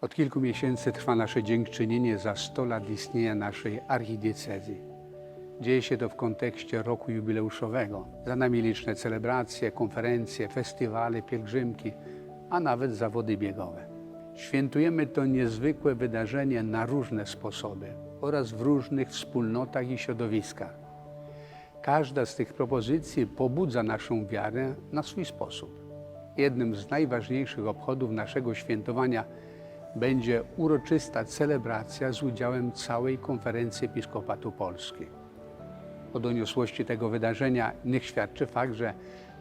Od kilku miesięcy trwa nasze dziękczynienie za 100 lat istnienia naszej archidiecezji. Dzieje się to w kontekście roku jubileuszowego. Za nami liczne celebracje, konferencje, festiwale, pielgrzymki, a nawet zawody biegowe. Świętujemy to niezwykłe wydarzenie na różne sposoby oraz w różnych wspólnotach i środowiskach. Każda z tych propozycji pobudza naszą wiarę na swój sposób. Jednym z najważniejszych obchodów naszego świętowania będzie uroczysta celebracja z udziałem całej Konferencji Episkopatu Polski. O doniosłości tego wydarzenia niech świadczy fakt, że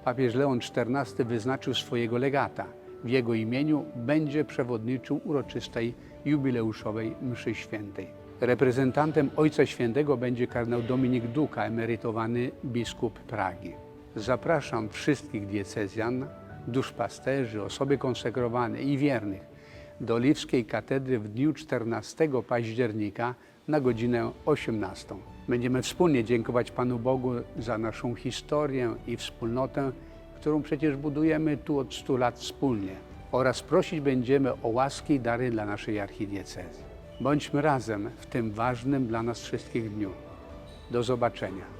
papież Leon XIV wyznaczył swojego legata. W jego imieniu będzie przewodniczył uroczystej jubileuszowej mszy świętej. Reprezentantem Ojca Świętego będzie kardynał Dominik Duka, emerytowany biskup Pragi. Zapraszam wszystkich diecezjan, duszpasterzy, osoby konsekrowane i wiernych do Oliwskiej Katedry w dniu 14 października na godzinę 18. Będziemy wspólnie dziękować Panu Bogu za naszą historię i wspólnotę, którą przecież budujemy tu od 100 lat wspólnie. Oraz prosić będziemy o łaski i dary dla naszej archidiecezji. Bądźmy razem w tym ważnym dla nas wszystkich dniu. Do zobaczenia.